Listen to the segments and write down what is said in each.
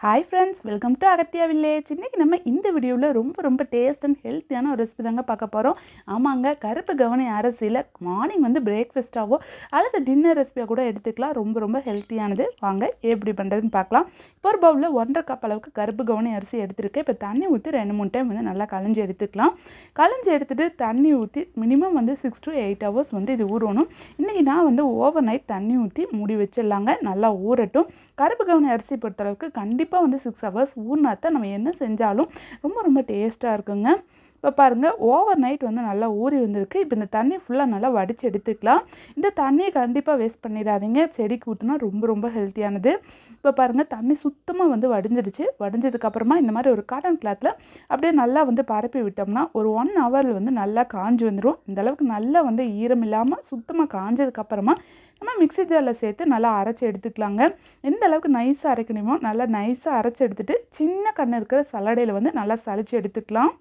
Hi friends welcome to Agathiya village இன்றைக்கி நம்ம இந்த வீடியோவில் ரொம்ப ரொம்ப டேஸ்ட் அண்ட் ஹெல்த்தியான ஒரு ரெசிபி தாங்க பார்க்க போகிறோம் ஆமாங்க கருப்பு கவனி அரிசியில் மார்னிங் வந்து பிரேக்ஃபாஸ்ட்டாகவோ அல்லது டின்னர் ரெசிபியாக கூட எடுத்துக்கலாம். ரொம்ப ரொம்ப ஹெல்த்தியானது வாங்க எப்படி பண்ணுறதுன்னு பார்க்கலாம். இப்போ ஒரு பவுலில் ஒன்றரை கப் அளவுக்கு கருப்பு கவனி அரிசி எடுத்துருக்கேன். இப்போ தண்ணி ஊற்றி ரெண்டு மூணு டைம் வந்து நல்லா களைஞ்சி எடுத்துக்கலாம். களைஞ்சி எடுத்துகிட்டு தண்ணி ஊற்றி மினிமம் வந்து சிக்ஸ் டு எயிட் ஹவர்ஸ் வந்து இது ஊறணும். இன்றைக்கி நான் வந்து ஓவர் நைட் தண்ணி ஊற்றி மூடி வச்சிடலாங்க. நல்லா ஊறட்டும். கருப்பு கவுனி அரிசி பொறுத்தளவுக்கு கண்டிப்பாக வந்து சிக்ஸ் ஹவர்ஸ் ஊறினாத்தான் நம்ம என்ன செஞ்சாலும் ரொம்ப ரொம்ப டேஸ்ட்டாக இருக்குங்க. இப்போ பாருங்கள் ஓவர் நைட் வந்து நல்லா ஊறி வந்திருக்கு. இப்போ இந்த தண்ணி ஃபுல்லாக நல்லா வடித்து எடுத்துக்கலாம். இந்த தண்ணியை கண்டிப்பாக வேஸ்ட் பண்ணிடாதீங்க. செடிக்கு ஊற்றினா ரொம்ப ரொம்ப ஹெல்த்தியானது இப்போ பாருங்கள் தண்ணி சுத்தமாக வந்து வடிஞ்சிடுச்சு. வடிஞ்சதுக்கப்புறமா இந்த மாதிரி ஒரு காட்டன் கிளாத்தில் அப்படியே நல்லா வந்து பரப்பி விட்டோம்னா ஒரு ஒன் ஹவரில் வந்து நல்லா காஞ்சி வந்துடும் இந்தளவுக்கு நல்லா வந்து ஈரம் இல்லாமல் சுத்தமாக காஞ்சதுக்கப்புறமா நம்ம மிக்ஸி ஜாரில் சேர்த்து நல்லா அரைச்சி எடுத்துக்கலாங்க. எந்த அளவுக்கு நைஸாக அரைக்கணுமோ நல்லா நைஸாக அரைச்சி எடுத்துகிட்டு சின்ன கண்ணு இருக்கிற சலடையில் வந்து நல்லா சளிச்சு எடுத்துக்கலாம்.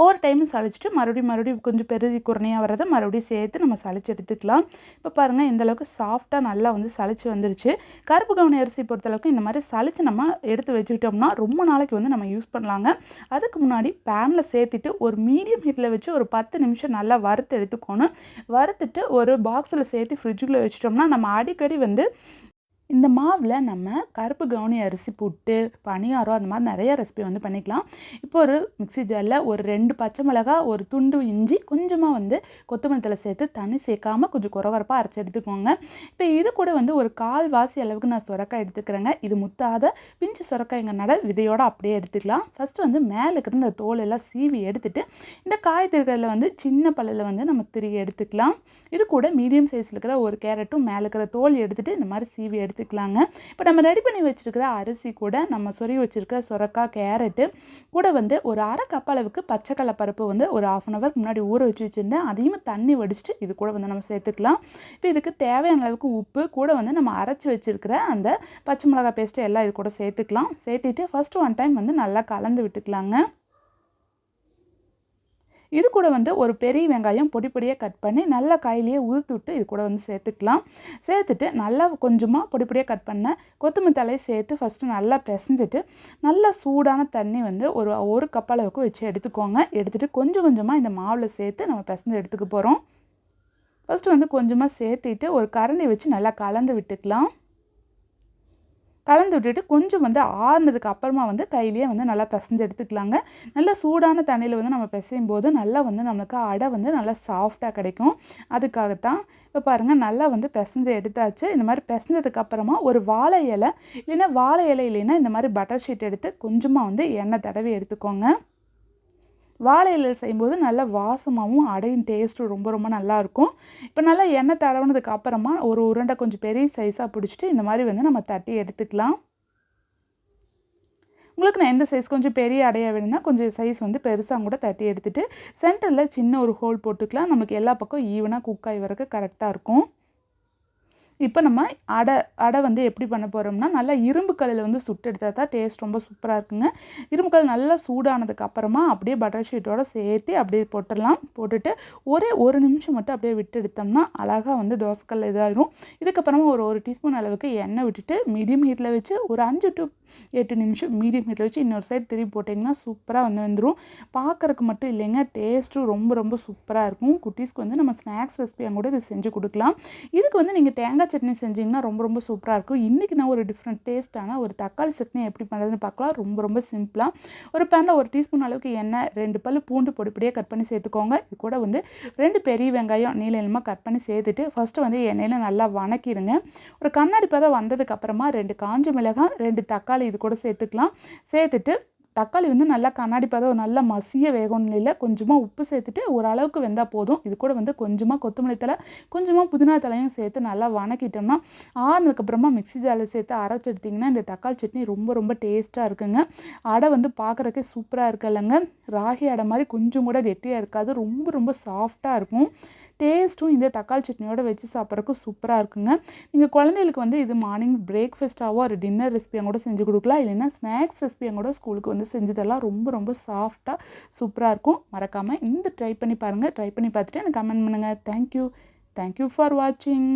ஒவ்வொரு டைமும் சளிச்சிட்டு மறுபடியும் மறுபடியும் கொஞ்சம் பெருசி குறையாக வரதை மறுபடியும் சேர்த்து நம்ம சளிச்சு எடுத்துக்கலாம். இப்போ பாருங்கள் இந்தளவுக்கு சாஃப்டாக நல்லா வந்து சளிச்சு வந்துருச்சு. கருப்பு கவுனி அரிசி பொறுத்தளவுக்கு இந்த மாதிரி சளிச்சு நம்ம எடுத்து வச்சுக்கிட்டோம்னா ரொம்ப நாளைக்கு வந்து நம்ம யூஸ் பண்ணலாங்க. அதுக்கு முன்னாடி பேனில் சேர்த்துட்டு ஒரு மீடியம் ஹீட்டில் வச்சு ஒரு பத்து நிமிஷம் நல்லா வறுத்து எடுத்துக்கணும். வறுத்துட்டு ஒரு பாக்ஸில் சேர்த்து ஃப்ரிட்ஜுக்குள்ளே வச்சுட்டோம்னா நம்ம அடிக்கடி வந்து இந்த மாவில் நம்ம கருப்பு கவுனி அரிசி புட்டு பனியாரம் அந்த மாதிரி நிறைய ரெசிபி வந்து பண்ணிக்கலாம். இப்போ ஒரு மிக்ஸி ஜாரில் ஒரு ரெண்டு பச்சை மிளகா ஒரு துண்டு இஞ்சி கொஞ்சமாக வந்து கொத்தமல்லி தலை சேர்த்து தண்ணி சேர்க்காம கொஞ்சம் குறகுறப்பாக அரைச்சி எடுத்துக்கோங்க. இப்போ இது கூட வந்து ஒரு கால் வாசி அளவுக்கு நான் சுரக்காய் எடுத்துக்கிறேங்க. இது முத்தாத பிஞ்சு சுரக்காய்ங்கனால விதையோடு அப்படியே எடுத்துக்கலாம். ஃபஸ்ட்டு வந்து மேலே இருக்கிற இந்த தோல் எல்லாம் சீவி எடுத்துட்டு இந்த காய் திருக்கரில் வந்து சின்ன பல்லில் வந்து நம்ம திருகி எடுத்துக்கலாம். இது கூட மீடியம் சைஸில் இருக்கிற ஒரு கேரட்டும் மேலே இருக்கிற தோல் எடுத்துகிட்டு இந்த மாதிரி சீவி எடுத்துக்கலாங்க. இப்போ நம்ம ரெடி பண்ணி வச்சுருக்கிற அரிசி கூட நம்ம சொருகி வச்சுருக்கிற சுரக்காய் கேரட்டு கூட வந்து ஒரு அரை கப் அளவுக்கு பச்சைக்கடலை பருப்பு வந்து ஒரு ஆஃப் அன் ஹவர் முன்னாடி ஊற வச்சு வச்சுருந்தேன். அதையும் தண்ணி வடிச்சிட்டு இது கூட வந்து நம்ம சேர்த்துக்கலாம். இப்போ இதுக்கு தேவையான அளவுக்கு உப்பு கூட வந்து நம்ம அரைச்சி வச்சுருக்கிற அந்த பச்சை மிளகாய் பேஸ்ட்டு எல்லாம் இது கூட சேர்த்துக்கலாம். சேர்த்துட்டு ஃபஸ்ட்டு ஒன் டைம் வந்து நல்லா கலந்து விட்டுக்கலாங்க. இது கூட வந்து ஒரு பெரிய வெங்காயம் பொடி பொடியாக கட் பண்ணி நல்லா கையிலேயே உதுத்து விட்டு இது கூட வந்து சேர்த்துக்கலாம். சேர்த்துட்டு நல்லா கொஞ்சமாக பொடி பொடியாக கட் பண்ண கொத்தமல்லி தலையை சேர்த்து ஃபஸ்ட்டு நல்லா பிசைஞ்சிட்டு நல்லா சூடான தண்ணி வந்து ஒரு ஒரு கப் அளவுக்கு வச்சு எடுத்துக்கோங்க. எடுத்துகிட்டு கொஞ்சம் கொஞ்சமாக இந்த மாவில் சேர்த்து நம்ம பிசைஞ்சு எடுத்துக்க போகிறோம் ஃபஸ்ட்டு வந்து கொஞ்சமாக சேர்த்துட்டு ஒரு கரண்டி வச்சு நல்லா கலந்து விட்டுக்கலாம். கலந்து விட்டுட்டு கொஞ்சம் வந்து ஆறுனதுக்கு அப்புறமா வந்து கையிலேயே வந்து நல்லா பிசைஞ்சு எடுத்துக்கலாங்க. நல்லா சூடான தண்ணியில் வந்து நம்ம பிசையும் போது நல்லா வந்து நம்மளுக்கு அடை வந்து நல்லா சாஃப்டாக கிடைக்கும். அதுக்காகத்தான் இப்போ பாருங்கள் நல்லா வந்து பிசைஞ்சு எடுத்தாச்சு. இந்த மாதிரி பிசைஞ்சதுக்கு அப்புறமா ஒரு வாழை இலை இல்லைன்னா வாழை இலை இல்லைன்னா இந்த மாதிரி பட்டர் ஷீட் எடுத்து கொஞ்சமாக வந்து எண்ணெய் தடவி எடுத்துக்கோங்க. வாழை இலையில் செய்யும்போது நல்ல வாசமாகவும் அடையும் டேஸ்ட்டும் ரொம்ப ரொம்ப நல்லாயிருக்கும் இப்போ நல்லா எண்ணெய் தடவுனதுக்கு அப்புறமா ஒரு உருண்டை கொஞ்சம் பெரிய சைஸாக பிடிச்சிட்டு இந்த மாதிரி வந்து நம்ம தட்டி எடுத்துக்கலாம். உங்களுக்கு நான் எந்த சைஸ் கொஞ்சம் பெரிய அடையாக வேணும்னா கொஞ்சம் சைஸ் வந்து பெருசாக கூட தட்டி எடுத்துகிட்டு சென்டரில் சின்ன ஒரு ஹோல் போட்டுக்கலாம். நமக்கு எல்லா பக்கம் ஈவனாக குக் ஆகி வரக்கு கரெக்டாக இருக்கும். இப்போ நம்ம அடை அடை வந்து எப்படி பண்ண போகிறோம்னா நல்லா இரும்பு கல்லில் வந்து சுட்டு எடுத்தால் தான் டேஸ்ட் ரொம்ப சூப்பராக இருக்குங்க. இரும்பு கல் நல்லா சூடானதுக்கு அப்புறமா அப்படியே பட்டர் ஷீட்டோட சேர்த்து அப்படியே போட்டுடலாம். போட்டுட்டு ஒரே ஒரு நிமிஷம் மட்டும் அப்படியே விட்டு எடுத்தோம்னா அழகாக வந்து தோசைக்கல் இதாகிடும் இதுக்கப்புறமா ஒரு ஒரு டீஸ்பூன் அளவுக்கு எண்ணெய் விட்டுட்டு மீடியம் ஹீட்டில் வச்சு ஒரு அஞ்சு டு எட்டு நிமிஷம் மீடியம் ஹீட்டில் வச்சு இன்னொரு சைடு திருப்பி போட்டிங்கன்னா சூப்பராக வந்து வந்துடும் பார்க்குறக்கு மட்டும் இல்லைங்க டேஸ்ட்டும் ரொம்ப ரொம்ப சூப்பராக இருக்கும். குட்டீஸ்க்கு வந்து நம்ம ஸ்நாக்ஸ் ரெசிபியாக கூட இது செஞ்சு கொடுக்கலாம். இதுக்கு வந்து நீங்கள் தேங்காய் சட்னி செஞ்சிங்கன்னா ரொம்ப ரொம்ப சூப்பராக இருக்கும். இன்றைக்கி நான் ஒரு டிஃப்ரெண்ட் டேஸ்ட்டான ஒரு தக்காளி சட்னி எப்படி பண்ணுறதுன்னு பார்க்கலாம். ரொம்ப ரொம்ப சிம்பிளாக ஒரு பேனில் ஒரு டீஸ்பூன் அளவுக்கு எண்ணெய் ரெண்டு பல் பூண்டு பொடி பொடியாக கட் பண்ணி சேர்த்துக்கோங்க. இது கூட வந்து ரெண்டு பெரிய வெங்காயம் நீள நீளமாக கட் பண்ணி சேர்த்துட்டு ஃபஸ்ட்டு வந்து எண்ணெயில் நல்லா வணக்கிடுங்க ஒரு கண்ணாடி பதம் வந்ததுக்கப்புறமா ரெண்டு காஞ்ச மிளகாய் ரெண்டு தக்காளி இது கூட சேர்த்துக்கலாம். சேர்த்துட்டு தக்காளி வந்து நல்லா கண்ணாடி பதம் நல்லா மசிய வேகணும் இல்லை கொஞ்சமாக உப்பு சேர்த்துட்டு ஓரளவுக்கு வெந்தால் போதும். இது கூட வந்து கொஞ்சமாக கொத்தமல்லி தலை கொஞ்சமாக புதினா தலையும் சேர்த்து நல்லா வணக்கிட்டோம்னா ஆறுனதுக்கப்புறமா மிக்ஸி ஜாரில் சேர்த்து அரைச்செடுத்திங்கன்னா இந்த தக்காளி சட்னி ரொம்ப ரொம்ப டேஸ்ட்டாக இருக்குங்க. அடை வந்து பார்க்குறக்கே சூப்பராக இருக்கலைங்க. ராகி அடை மாதிரி கொஞ்சம் கூட கெட்டியாக இருக்காது. ரொம்ப ரொம்ப சாஃப்டாக இருக்கும். டேஸ்ட்டும் இந்த தக்காளி சட்னியோட வச்சு சாப்பிட்றதுக்கு சூப்பராக இருக்குங்க. நீங்கள் குழந்தைகளுக்கு வந்து இது மார்னிங் பிரேக்ஃபாஸ்ட்டாகவோ ஒரு டின்னர் ரெசிபியாக கூட செஞ்சு கொடுக்கலாம். இல்லைன்னா ஸ்நாக்ஸ் ரெசிபியாக கூட ஸ்கூலுக்கு வந்து செஞ்சதெல்லாம் ரொம்ப ரொம்ப சாஃப்டாக சூப்பராக இருக்கும். மறக்காமல் இந்த ட்ரை பண்ணி பாருங்கள் ட்ரை பண்ணி பார்த்துட்டு எனக்கு கமெண்ட் பண்ணுங்கள் தேங்க்யூ தேங்க்யூ ஃபார் வாட்சிங்